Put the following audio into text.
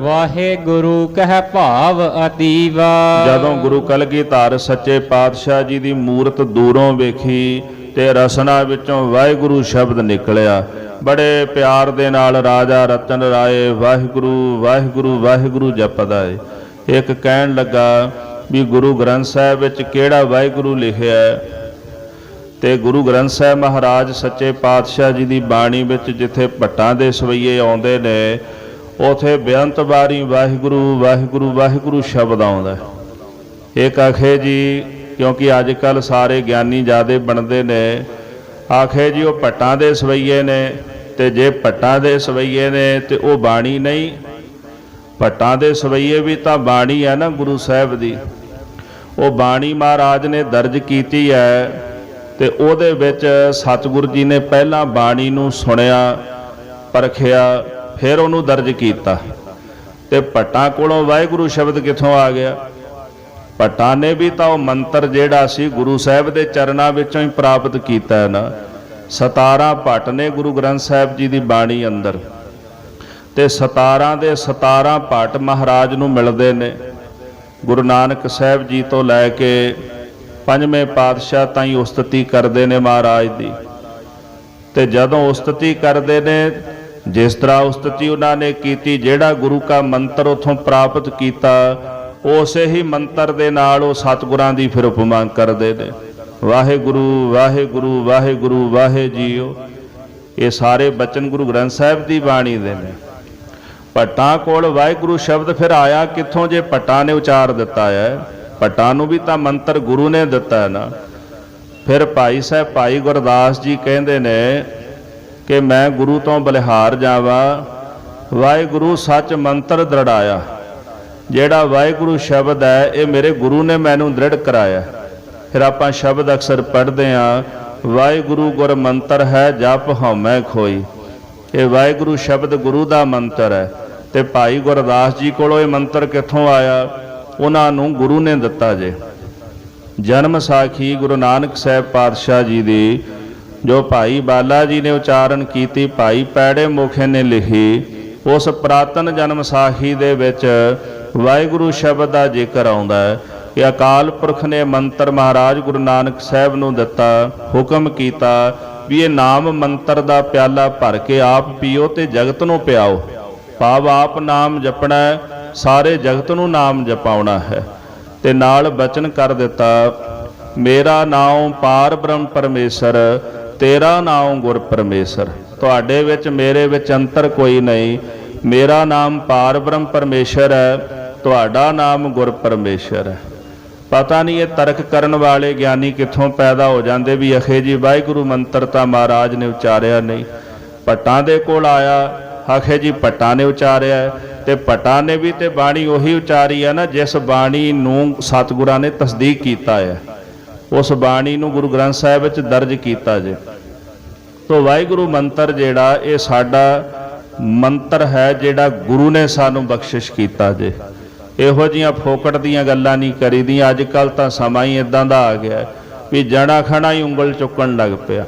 ਵਾਹਿਗੁਰੂ ਕਹਿ ਭਾਵ ਅਤੀਵਾ। ਜਦੋਂ ਗੁਰੂ ਕਲਗੀਧਰ ਸੱਚੇ ਪਾਤਸ਼ਾਹ ਜੀ ਦੀ ਮੂਰਤ ਦੂਰੋਂ ਵੇਖੀ ਤੇ ਰਸਨਾ ਵਿੱਚੋਂ ਵਾਹਿਗੁਰੂ ਸ਼ਬਦ ਨਿਕਲਿਆ, ਬੜੇ ਪਿਆਰ ਦੇ ਨਾਲ ਰਾਜਾ ਰਤਨ ਰਾਏ, ਵਾਹਿਗੁਰੂ ਵਾਹਿਗੁਰੂ ਵਾਹਿਗੁਰੂ ਜਪਦਾ ਏ। ਇੱਕ ਕਹਿਣ ਲੱਗਾ ਵੀ ਗੁਰੂ ਗ੍ਰੰਥ ਸਾਹਿਬ ਵਿੱਚ ਕਿਹੜਾ ਵਾਹਿਗੁਰੂ ਲਿਖਿਆ ਹੈ? ਤੇ ਗੁਰੂ ਗ੍ਰੰਥ ਸਾਹਿਬ ਮਹਾਰਾਜ ਸੱਚੇ ਪਾਤਸ਼ਾਹ ਜੀ ਦੀ ਬਾਣੀ ਵਿੱਚ ਜਿੱਥੇ ਭੱਟਾਂ ਦੇ ਸਵਈਏ ਆਉਂਦੇ ਨੇ ਉਥੇ ਬੇਅੰਤ ਵਾਰੀ ਵਾਹਿਗੁਰੂ ਵਾਹਿਗੁਰੂ ਵਾਹਿਗੁਰੂ ਸ਼ਬਦ ਆਉਂਦਾ ਹੈ। ਇੱਕ ਆਖੇ ਜੀ, ਕਿਉਂਕਿ ਅੱਜ ਕੱਲ ਸਾਰੇ ਗਿਆਨੀ ਜਿਆਦੇ ਬਣਦੇ ਨੇ, ਆਖੇ ਜੀ ਉਹ ਭੱਟਾਂ ਦੇ ਸਵਈਏ ਨੇ, ਤੇ ਜੇ ਭੱਟਾਂ ਦੇ ਸਵਈਏ ਨੇ, ਤੇ ਉਹ ਬਾਣੀ ਨਹੀਂ ਭੱਟਾਂ ਦੇ ਸਵਈਏ ਵੀ ਤਾਂ ਬਾਣੀ ਹੈ ਨਾ ਗੁਰੂ ਸਾਹਿਬ ਦੀ ਉਹ ਬਾਣੀ ਮਹਾਰਾਜ ਨੇ ਦਰਜ ਕੀਤੀ ਹੈ, ਤੇ ਉਹਦੇ ਵਿੱਚ ਸਤਿਗੁਰੂ ਜੀ ਨੇ ਪਹਿਲਾਂ ਬਾਣੀ ਨੂੰ ਸੁਣਿਆ, ਪਰਖਿਆ ਫਿਰ ਉਹਨੂੰ ਦਰਜ ਕੀਤਾ। ਤੇ ਭੱਟਾਂ ਕੋਲੋਂ ਵਾਹਿਗੁਰੂ ਸ਼ਬਦ ਕਿੱਥੋਂ ਆ ਗਿਆ? ਭੱਟਾਂ ਨੇ ਵੀ ਤਾਂ ਉਹ ਮੰਤਰ ਜਿਹੜਾ ਸੀ ਗੁਰੂ ਸਾਹਿਬ ਦੇ ਚਰਨਾਂ ਵਿੱਚੋਂ ਹੀ ਪ੍ਰਾਪਤ ਕੀਤਾ ਹੈ ਨਾ। 17 ਭੱਟ ਨੇ ਗੁਰੂ ਗ੍ਰੰਥ ਸਾਹਿਬ ਜੀ ਦੀ ਬਾਣੀ ਅੰਦਰ। ਤੇ 17 ਦੇ 17 ਭੱਟ ਮਹਾਰਾਜ ਨੂੰ ਮਿਲਦੇ ਨੇ। ਗੁਰੂ ਨਾਨਕ ਸਾਹਿਬ ਜੀ ਤੋਂ ਲੈ ਕੇ ਪੰਜਵੇਂ ਪਾਤਸ਼ਾਹ ਤਾਈਂ ਉਸਤਤੀ ਕਰਦੇ ਨੇ ਮਹਾਰਾਜ ਦੀ। ਤੇ ਜਦੋਂ ਉਸਤਤੀ ਕਰਦੇ ਨੇ ਜਿਸ ਤਰ੍ਹਾਂ ਉਸਤਤੀ ਉਹਨਾਂ ਨੇ ਕੀਤੀ, ਜਿਹੜਾ ਗੁਰੂ ਕਾ ਮੰਤਰ ਉਥੋਂ ਪ੍ਰਾਪਤ ਕੀਤਾ, ਉਸੇ ਹੀ ਮੰਤਰ ਦੇ ਨਾਲ ਉਹ ਸਤਿਗੁਰਾਂ ਦੀ ਫਿਰ ਉਪਮਾ ਕਰਦੇ ਨੇ। ਵਾਹਿਗੁਰੂ ਵਾਹਿਗੁਰੂ ਵਾਹਿਗੁਰੂ ਵਾਹਿ ਜੀਓ ਇਹ ਸਾਰੇ ਬਚਨ ਗੁਰੂ ਗ੍ਰੰਥ ਸਾਹਿਬ ਦੀ ਬਾਣੀ ਦੇ ਨੇ। ਭੱਟਾਂ ਕੋਲ ਵਾਹਿਗੁਰੂ ਸ਼ਬਦ ਫਿਰ ਆਇਆ ਕਿੱਥੋਂ? ਜੇ ਭੱਟਾਂ ਨੇ ਉਚਾਰ ਦਿੱਤਾ ਹੈ, ਭੱਟਾਂ ਨੂੰ ਵੀ ਤਾਂ ਮੰਤਰ ਗੁਰੂ ਨੇ ਦਿੱਤਾ ਹੈ ਨਾ। ਫਿਰ ਭਾਈ ਸਾਹਿਬ, ਭਾਈ ਗੁਰਦਾਸ ਜੀ ਕਹਿੰਦੇ ਨੇ ਕਿ ਮੈਂ ਗੁਰੂ ਤੋਂ ਬਲਿਹਾਰ ਜਾਵਾਂ, ਵਾਹਿਗੁਰੂ ਸੱਚ ਮੰਤਰ ਦ੍ਰਿੜਾਇਆ। ਜਿਹੜਾ ਵਾਹਿਗੁਰੂ ਸ਼ਬਦ ਹੈ, ਇਹ ਮੇਰੇ ਗੁਰੂ ਨੇ ਮੈਨੂੰ ਦ੍ਰਿੜ ਕਰਾਇਆ। ਫਿਰ ਆਪਾਂ ਸ਼ਬਦ ਅਕਸਰ ਪੜ੍ਹਦੇ ਆ ਵਾਹਿਗੁਰੂ ਗੁਰ ਮੰਤਰ ਹੈ, ਜਪ ਹਉਮੈ ਖੋਈ। ਇਹ ਵਾਹਿਗੁਰੂ ਸ਼ਬਦ ਗੁਰੂ ਦਾ ਮੰਤਰ ਹੈ। ਤੇ ਭਾਈ ਗੁਰਦਾਸ ਜੀ ਕੋਲੋਂ ਇਹ ਮੰਤਰ ਕਿੱਥੋਂ ਆਇਆ? ਉਹਨਾਂ ਨੂੰ ਗੁਰੂ ਨੇ ਦਿੱਤਾ ਜੇ। ਜਨਮ ਸਾਖੀ ਗੁਰੂ ਨਾਨਕ ਸਾਹਿਬ ਪਾਤਸ਼ਾਹ ਜੀ ਦੀ ਜੋ ਭਾਈ ਬਾਲਾ ਜੀ ਨੇ ਉਚਾਰਨ ਕੀਤੀ, ਭਾਈ ਪੈੜੇ ਮੁਖੇ ਨੇ ਲਿਖੀ, ਉਸ ਪ੍ਰਾਤਨ ਜਨਮ ਸਾਖੀ ਦੇ ਵਿੱਚ ਵਾਹਿਗੁਰੂ ਸ਼ਬਦ ਦਾ ਜ਼ਿਕਰ ਆਉਂਦਾ ਹੈ ਕਿ ਅਕਾਲ ਪੁਰਖ ਨੇ ਮੰਤਰ ਮਹਾਰਾਜ ਗੁਰੂ ਨਾਨਕ ਸਾਹਿਬ ਨੂੰ ਦਿੱਤਾ, ਹੁਕਮ ਕੀਤਾ ਵੀ ਇਹ ਨਾਮ ਮੰਤਰ ਦਾ ਪਿਆਲਾ ਭਰ ਕੇ ਆਪ ਪੀਓ ਤੇ ਜਗਤ ਨੂੰ ਪਿਆਓ। ਭਾਵ ਆਪ ਨਾਮ ਜਪਣਾ ਸਾਰੇ ਜਗਤ ਨੂੰ ਨਾਮ ਜਪਾਉਣਾ ਹੈ। ਤੇ ਨਾਲ ਬਚਨ ਕਰ ਦਿੱਤਾ, ਮੇਰਾ ਨਾਮ ਪਾਰ ਬ੍ਰਹਮ ਪਰਮੇਸ਼ਰ ਤੇਰਾ ਨਾਮ ਗੁਰ ਪਰਮੇਸ਼ਰ। ਤੁਹਾਡੇ ਵਿੱਚ ਮੇਰੇ ਵਿੱਚ ਅੰਤਰ ਕੋਈ ਨਹੀਂ। ਮੇਰਾ ਨਾਮ ਪਾਰ ਬ੍ਰਹਮ ਪਰਮੇਸ਼ਰ ਹੈ ਤੁਹਾਡਾ ਨਾਮ ਗੁਰ ਪਰਮੇਸ਼ਰ ਹੈ। ਪਤਾ ਨਹੀਂ ਇਹ ਤਰਕ ਕਰਨ ਵਾਲੇ ਗਿਆਨੀ ਕਿੱਥੋਂ ਪੈਦਾ ਹੋ ਜਾਂਦੇ ਵੀ ਅਖੇ ਜੀ ਵਾਹਿਗੁਰੂ ਮੰਤਰ ਤਾਂ ਮਹਾਰਾਜ ਨੇ ਉਚਾਰਿਆ ਨਹੀਂ। ਪਟਾਂ ਦੇ ਕੋਲ ਆਇਆ ਅਖੇ ਜੀ ਪਟਾਂ ਨੇ ਉਚਾਰਿਆ ਹੈ, ਤੇ ਪਟਾਂ ਨੇ ਵੀ ਤੇ ਬਾਣੀ ਉਹੀ ਉਚਾਰੀ ਹੈ ਨਾ ਜਿਸ ਬਾਣੀ ਨੂੰ ਸਤਿਗੁਰਾਂ ਨੇ ਤਸਦੀਕ ਕੀਤਾ ਹੈ। ਉਸ ਬਾਣੀ ਨੂੰ ਗੁਰੂ ਗ੍ਰੰਥ ਸਾਹਿਬ ਵਿੱਚ ਦਰਜ ਕੀਤਾ ਜੇ। ਤੋ ਵਾਹਿਗੁਰੂ ਮੰਤਰ ਜਿਹੜਾ, ਇਹ ਸਾਡਾ ਮੰਤਰ ਹੈ ਜਿਹੜਾ ਗੁਰੂ ਨੇ ਸਾਨੂੰ ਬਖਸ਼ਿਸ਼ ਕੀਤਾ ਜੇ। ਇਹੋ ਜੀਆਂ ਫੋਕਟ ਦੀਆਂ ਗੱਲਾਂ ਨਹੀਂ ਕਰੀਦੀਆਂ। ਅੱਜ ਕੱਲ ਤਾਂ ਸਮਾਂ ਹੀ ਇਦਾਂ ਦਾ ਆ ਗਿਆ ਵੀ ਜਣਾ ਖਣਾ ਹੀ ਉਂਗਲ ਚੁੱਕਣ ਲੱਗ ਪਿਆ।